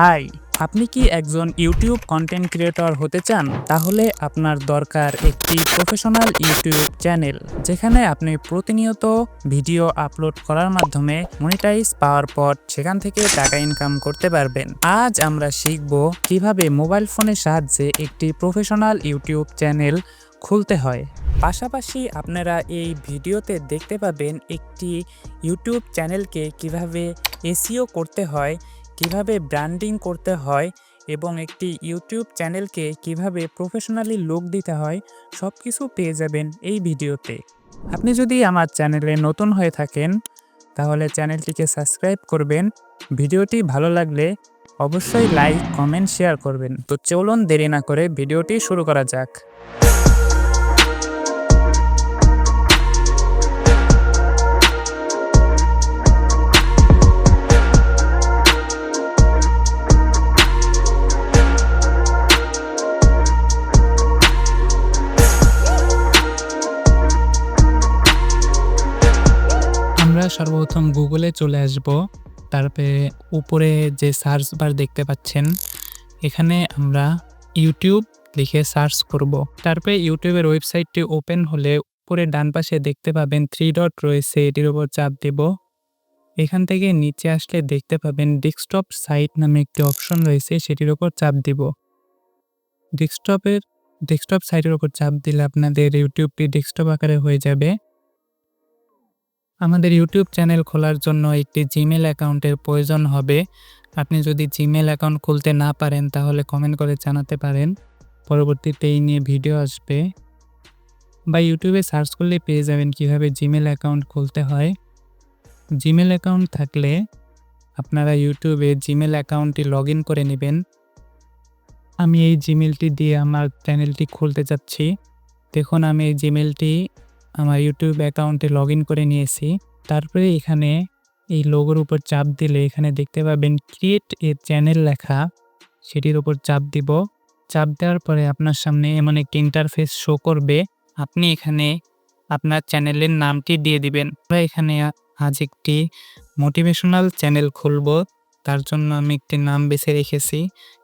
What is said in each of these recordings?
High, আপনি কি একজন ইউটিউব কন্টেন্ট ক্রিয়েটর হতে চান? তাহলে আপনার দরকার একটি প্রফেশনাল ইউটিউব চ্যানেল যেখানে আপনি প্রতিনিয়ত ভিডিও আপলোড করার মাধ্যমে মনিটাইজ পাওয়ার পর সেখান থেকে টাকা ইনকাম করতে পারবেন। আজ আমরা শিখব কীভাবে মোবাইল ফোনের সাহায্যে একটি প্রফেশনাল ইউটিউব চ্যানেল খুলতে হয়। পাশাপাশি আপনারা এই ভিডিওতে দেখতে পাবেন একটি ইউটিউব চ্যানেলকে কীভাবে এসিও করতে হয় কীভাবে ব্র্যান্ডিং করতে হয় এবং একটি ইউটিউব চ্যানেলকে কীভাবে প্রফেশনালি লুক দিতে হয় সব কিছু পেয়ে যাবেন এই ভিডিওতে। আপনি যদি আমার চ্যানেলে নতুন হয়ে থাকেন, তাহলে চ্যানেলটিকে সাবস্ক্রাইব করবেন। ভিডিওটি ভালো লাগলে অবশ্যই লাইক কমেন্ট শেয়ার করবেন। তো চলুন দেরি না করে ভিডিওটি শুরু করা যাক। গুগলে চলে আসব। তারপরে উপরে যে সার্চ বার দেখতে পাচ্ছেন, এখানে আমরা ইউটিউব লিখে সার্চ করব। তারপরে ইউটিউবের ওয়েবসাইটটি ওপেন হলে উপরে ডান পাশে দেখতে পাবেন থ্রি ডট রয়েছে, এটির উপর চাপ দেব। এখান থেকে নিচে আসলে দেখতে পাবেন ডেস্কটপ সাইট নামে একটি অপশন রয়েছে, সেটির উপর চাপ দিব। ডেস্কটপের ডেস্কটপ সাইটের উপর চাপ দিলে আপনাদের ইউটিউবটি ডেস্কটপ আকারে হয়ে যাবে। আমাদের ইউটিউব চ্যানেল খোলার জন্য একটি জিমেল অ্যাকাউন্টের প্রয়োজন হবে। আপনি যদি জিমেল অ্যাকাউন্ট খুলতে না পারেন, তাহলে কমেন্ট করে জানাতে পারেন। পরবর্তীতে এই নিয়ে ভিডিও আসবে। বা ইউটিউবে সার্চ করলে পেয়ে যাবেন কীভাবে জিমেল অ্যাকাউন্ট খুলতে হয়। জিমেল অ্যাকাউন্ট থাকলে আপনারা ইউটিউবে জিমেল অ্যাকাউন্টটি লগ ইন করে নেবেন। আমি এই জিমেলটি দিয়ে আমার চ্যানেলটি খুলতে যাচ্ছি। দেখুন, আমি এই জিমেলটি আমার ইউটিউব অ্যাকাউন্টে লগ করে নিয়েছি। তারপরে এখানে এই লোগোর উপর চাপ দিলে এখানে দেখতে পাবেন ক্রিয়েট এ চ্যানেল লেখা। সেটির উপর চাপ দিব। চাপ দেওয়ার পরে আপনার সামনে এমন একটি ইন্টারফেস শো করবে। আপনি এখানে আপনার চ্যানেলের নামটি দিয়ে দিবেন। আমরা এখানে আজ একটি মোটিভেশনাল চ্যানেল খুলব। তার জন্য আমি একটি নাম বেছে রেখেছি।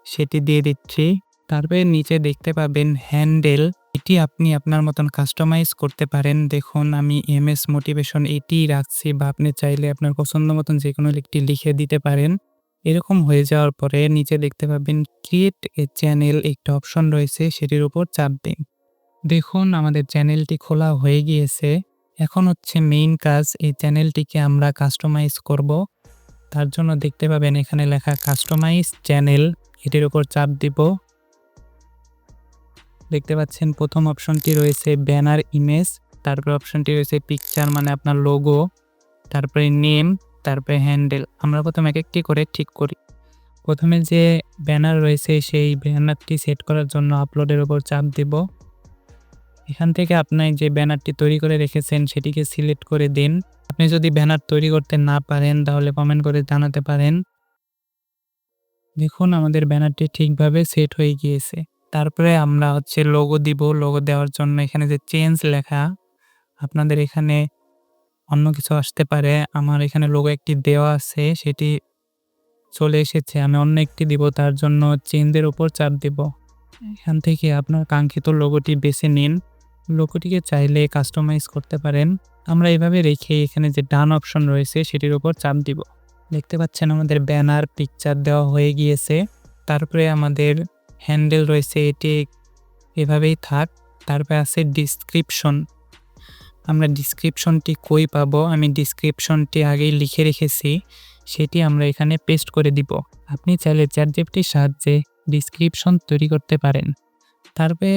সেটি দিয়ে দিচ্ছি। তারপরে নিচে দেখতে পাবেন হ্যান্ডেল এটি আপনি আপনার মতন কাস্টমাইজ করতে পারেন। দেখুন, আমি এম এস মোটিভেশন এটিই রাখছি বা আপনি চাইলে আপনার পছন্দ মতন যে কোনো একটি লিখে দিতে পারেন। এরকম হয়ে যাওয়ার পরে নিচে দেখতে পাবেন ক্রিয়েট এ চ্যানেল একটা অপশন রয়েছে, সেটির উপর চাপ দিন। দেখুন, আমাদের চ্যানেলটি খোলা হয়ে গিয়েছে। এখন হচ্ছে মেইন কাজ, এই চ্যানেলটিকে আমরা কাস্টমাইজ করব। তার জন্য দেখতে পাবেন, এখানে লেখা কাস্টমাইজ চ্যানেল এটির উপর চাপ দিব। দেখতে পাচ্ছেন, প্রথম অপশনটি রয়েছে ব্যানার ইমেজ তারপরে অপশনটি রয়েছে পিকচার মানে আপনার লোগো তারপরে নেম তারপরে হ্যান্ডেল আমরা প্রথম এক একটি করে ঠিক করি। প্রথমে যে ব্যানার রয়েছে, সেই ব্যানারটি সেট করার জন্য আপলোডের ওপর চাপ দেব। এখান থেকে আপনি যে ব্যানারটি তৈরি করে রেখেছেন, সেটিকে সিলেক্ট করে দিন। আপনি যদি ব্যানার তৈরি করতে না পারেন, তাহলে কমেন্ট করে জানাতে পারেন। দেখুন, আমাদের ব্যানারটি ঠিকভাবে সেট হয়ে গিয়েছে। তারপরে আমরা হচ্ছে লোগো দিব। লোগো দেওয়ার জন্য এখানে যে চেঞ্জ লেখা, আপনাদের এখানে অন্য কিছু আসতে পারে। আমার এখানে লোগো একটি দেওয়া আছে, সেটি চলে এসেছে। আমি অন্য একটি দিব, তার জন্য চেঞ্জের উপর চাপ দিব। এখান থেকে আপনার কাঙ্ক্ষিত লোগোটি বেছে নিন। লোগোটিকে চাইলে কাস্টমাইজ করতে পারেন। আমরা এভাবে রেখে এখানে যে ডান অপশন রয়েছে, সেটির উপর চাপ দিব। দেখতে পাচ্ছেন আমাদের ব্যানার পিকচার দেওয়া হয়ে গিয়েছে। তারপরে আমাদের হ্যান্ডেল রয়েছে, এটি এভাবেই থাক। তারপরে আছে ডিসক্রিপশন আমরা ডিসক্রিপশনটি কই পাবো? আমি ডিসক্রিপশনটি আগেই লিখে রেখেছি, সেটি আমরা এখানে পেস্ট করে দিব। আপনি চাইলে চ্যাটজিপিটির সাহায্যে ডিসক্রিপশন তৈরি করতে পারেন। তারপরে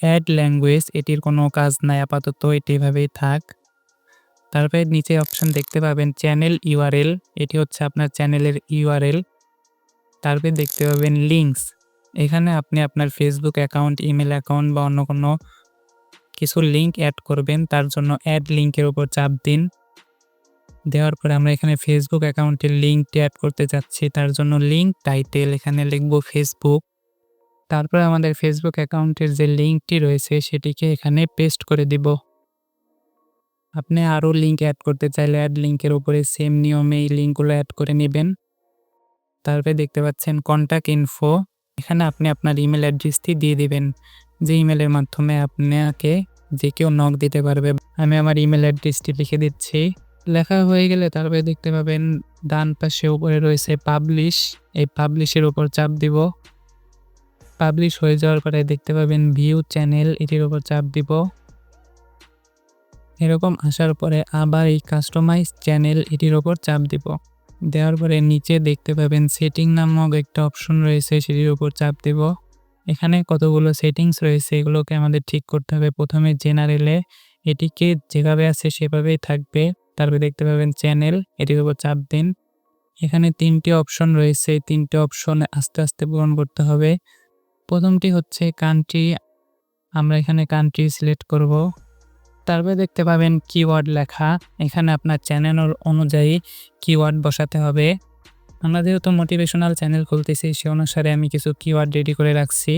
অ্যাড ল্যাঙ্গুয়েজ এটির কোনো কাজ নাই, আপাতত এটি এভাবেই থাক। তারপরে নিচে অপশন দেখতে পাবেন চ্যানেল ইউআরএল এটি হচ্ছে আপনার চ্যানেলের ইউআরএল তারপরে দেখতে পাবেন লিঙ্কস এখানে আপনি আপনার ফেসবুক অ্যাকাউন্ট ইমেল অ্যাকাউন্ট বা অন্য কোনো কিছু লিঙ্ক অ্যাড করবেন, তার জন্য অ্যাড লিঙ্কের উপর চাপ দিন। দেওয়ার পরে আমরা এখানে ফেসবুক অ্যাকাউন্টের লিঙ্কটি অ্যাড করতে যাচ্ছি, তার জন্য লিঙ্ক টাইটেল এখানে লিখব ফেসবুক তারপর আমাদের ফেসবুক অ্যাকাউন্টের যে লিঙ্কটি রয়েছে, সেটিকে এখানে পেস্ট করে দিব। আপনি আরও লিঙ্ক অ্যাড করতে চাইলে অ্যাড লিঙ্কের উপরে সেম নিয়মে এই লিঙ্কগুলো অ্যাড করে নেবেন। তারপরে দেখতে পাচ্ছেন কন্টাক্ট ইনফো এখানে আপনি আপনার ইমেল অ্যাড্রেসটি দিয়ে দিবেন। যে ইমেলের মাধ্যমে আপনাকে যে কেউ নক দিতে পারবে। আমি আমার ইমেল অ্যাড্রেসটি লিখে দিচ্ছি। লেখা হয়ে গেলে তারপরে দেখতে পাবেন ডান পাশে উপরে রয়েছে পাবলিশ এই পাবলিশের উপর চাপ দিব। পাবলিশ হয়ে যাওয়ার পরে দেখতে পাবেন ভিউ চ্যানেল এটির উপর চাপ দিব। এরকম আসার পরে আবার এই কাস্টমাইজ চ্যানেল এটির ওপর চাপ দিব। দেওয়ার পরে নিচে দেখতে পাবেন সেটিং নামক একটা অপশন রয়েছে, সেটির উপর চাপ দিব। এখানে কতগুলো সেটিংস রয়েছে, এগুলোকে আমাদের ঠিক করতে হবে। প্রথমে জেনারেলে এটিকে যেভাবে আছে সেভাবেই থাকবে। তারপরে দেখতে পাবেন চ্যানেল এটির উপর চাপ দিন। এখানে তিনটি অপশন রয়েছে তিনটে অপশন আস্তে আস্তে পূরণ করতে হবে। প্রথমটি হচ্ছে কান্ট্রি আমরা এখানে কান্ট্রি সিলেক্ট করব। তারপরে দেখতে পাবেন কিওয়ার্ড লেখা। এখানে আপনার চ্যানেল অনুযায়ী কিওয়ার্ড বসাতে হবে। আমরা যেহেতু মোটিভেশনাল চ্যানেল খুলতেছি, সে অনুসারে আমি কিছু কিওয়ার্ড রেডি করে রাখছি।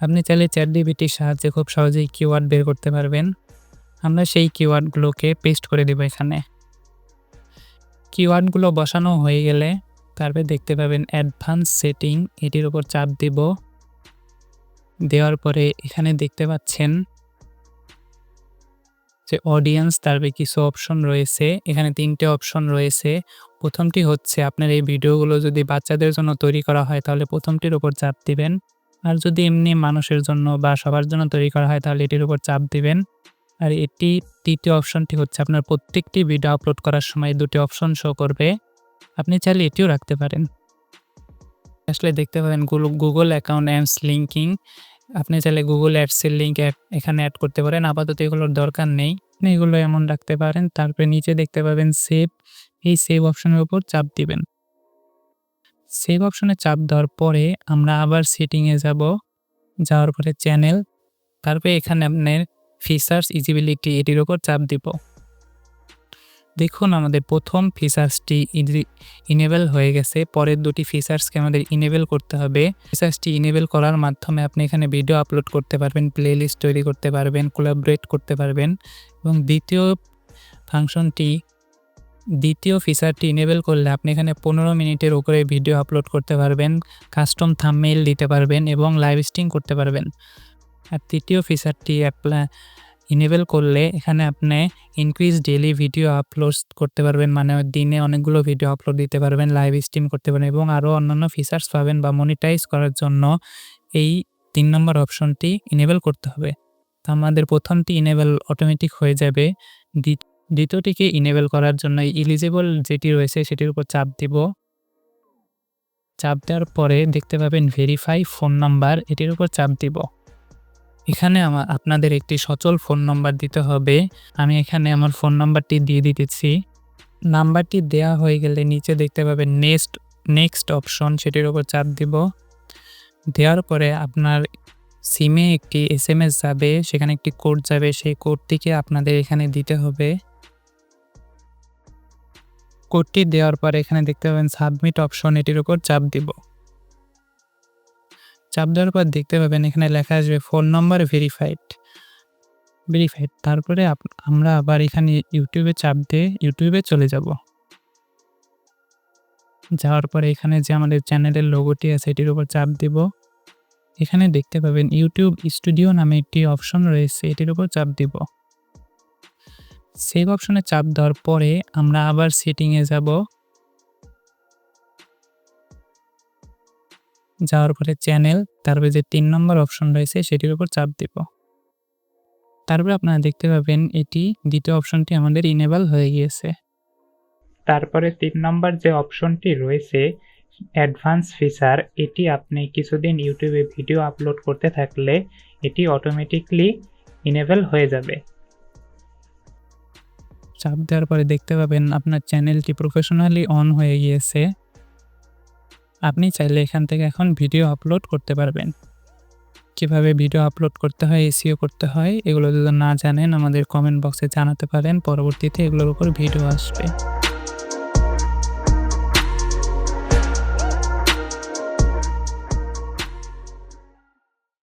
আপনি চাইলে চ্যাট ডিবিটির সাহায্যে খুব সহজেই কিওয়ার্ড বের করতে পারবেন। আমরা সেই কিওয়ার্ডগুলোকে পেস্ট করে দেব এখানে। কিওয়ার্ডগুলো বসানো হয়ে গেলে তারপরে দেখতে পাবেন অ্যাডভান্স সেটিং এটির উপর চাপ দিব। দেওয়ার পরে এখানে দেখতে পাচ্ছেন যে অডিয়েন্স তারপরে কিছু অপশন রয়েছে। এখানে তিনটে অপশন রয়েছে। প্রথমটি হচ্ছে আপনার এই ভিডিওগুলো যদি বাচ্চাদের জন্য তৈরি করা হয় তাহলে প্রথমটির উপর চাপ দিবেন। আর যদি এমনি মানুষের জন্য বা সবার জন্য তৈরি করা হয় তাহলে এটির উপর চাপ দিবেন। আর এটি তৃতীয় অপশনটি হচ্ছে আপনার প্রত্যেকটি ভিডিও আপলোড করার সময় দুটি অপশন শো করবে। আপনি চাইলে এটিও রাখতে পারেন। আসলে দেখতে পাবেন গুগল অ্যাকাউন্ট অ্যান্ডস লিঙ্কিং আপনি চাইলে গুগল অ্যাডসের লিঙ্ক এখানে অ্যাড করতে পারেন। আপাতত এগুলোর দরকার নেই। আপনি এগুলো এমন রাখতে পারেন, তারপরে নিচে দেখতে পাবেন সেভ এই সেভ অপশনের উপর চাপ দিবেন। সেভ অপশনে চাপ দেওয়ার পরে আমরা আবার সেটিংয়ে যাব, যাওয়ার পরে চ্যানেল তারপরে এখানে আপনার ফিচার্স ইজিবিলিটি এটির উপর চাপ দিব। দেখুন, আমাদের প্রথম ফিচার্সটি ইনেবল হয়ে গেছে। পরের দুটি ফিচার্সকে আমাদের ইনেবল করতে হবে। ফিচার্সটি ইনেবল করার মাধ্যমে আপনি এখানে ভিডিও আপলোড করতে পারবেন প্লেলিস্ট তৈরি করতে পারবেন কোলাবরেট করতে পারবেন এবং দ্বিতীয় ফাংশনটি দ্বিতীয় ফিচারটি ইনেবল করলে আপনি এখানে পনেরো মিনিটের উপরে ভিডিও আপলোড করতে পারবেন কাস্টম থামমেইল দিতে পারবেন এবং লাইভ স্ট্রিম করতে পারবেন। আর তৃতীয় ফিচারটি অ্যাপ্লাই ইনেবল করলে এখানে আপনি ইনক্রিজ ডেলি ভিডিও আপলোড করতে পারবেন। মানে দিনে অনেকগুলো ভিডিও আপলোড দিতে পারবেন লাইভ স্ট্রিম করতে পারবেন এবং আরও অন্যান্য ফিচার্স পাবেন বা মনিটাইজ করার জন্য এই তিন নম্বর অপশনটি ইনেবল করতে হবে। তো আমাদের প্রথমটি ইনেবল অটোমেটিক হয়ে যাবে। দ্বিতীয়টিকে ইনেবল করার জন্য ইলিজিবল যেটি রয়েছে সেটির উপর চাপ দিব। চাপ দেওয়ার পরে দেখতে পাবেন ভেরিফাই ফোন নাম্বার এটির উপর চাপ দিব। এখানে আমার আপনাদের একটি সচল ফোন নাম্বার দিতে হবে। আমি এখানে আমার ফোন নাম্বারটি দিয়ে দিতেছি। নাম্বারটি দেয়া হয়ে গেলে নিচে দেখতে পাবেন নেক্সট নেক্সট অপশন, সেটির উপর চাপ দিব। দেওয়ার পরে আপনার সিমে একটি এস এম এস যাবে, সেখানে একটি কোড যাবে, সেই কোডটিকে আপনাদের এখানে দিতে হবে। কোডটি দেওয়ার পরে এখানে দেখতে পাবেন সাবমিট অপশন, এটির উপর চাপ দিব। চাপ দেওয়ার পর দেখতে পাবেন এখানে লেখা আসবে ফোন নম্বর ভেরিফাইড ভেরিফাইড তারপরে আমরা আবার এখানে ইউটিউবে চাপ দিয়ে ইউটিউবে চলে যাব। যাওয়ার পরে এখানে যে আমাদের চ্যানেলের লোগোটি আছে, এটির উপর চাপ দিব। এখানে দেখতে পাবেন ইউটিউব স্টুডিও নামে একটি অপশন রয়েছে, এটির উপর চাপ দিব। সেভ অপশনে চাপ দেওয়ার পরে আমরা আবার সেটিংয়ে যাব। যাওয়ার পরে চ্যানেল তারপরে যে তিন নম্বর অপশন রয়েছে, সেটির উপর চাপ দিব। তারপরে আপনারা দেখতে পাবেন, এটি দ্বিতীয় অপশনটি আমাদের ইনেবল হয়ে গিয়েছে। তারপরে তিন নম্বর যে অপশনটি রয়েছে অ্যাডভান্স ফিচার এটি আপনি কিছুদিন ইউটিউবে ভিডিও আপলোড করতে থাকলে এটি অটোমেটিকলি ইনেবল হয়ে যাবে। চাপ দেওয়ার পরে দেখতে পাবেন, আপনার চ্যানেলটি প্রফেশনালি অন হয়ে গিয়েছে। আপনি চাইলে এখান থেকে এখন ভিডিও আপলোড করতে পারবেন। কীভাবে ভিডিও আপলোড করতে হয় এসিও করতে হয়, এগুলো যদি না জানেন আমাদের কমেন্ট বক্সে জানাতে পারেন, পরবর্তীতে এগুলোর উপর ভিডিও আসবে।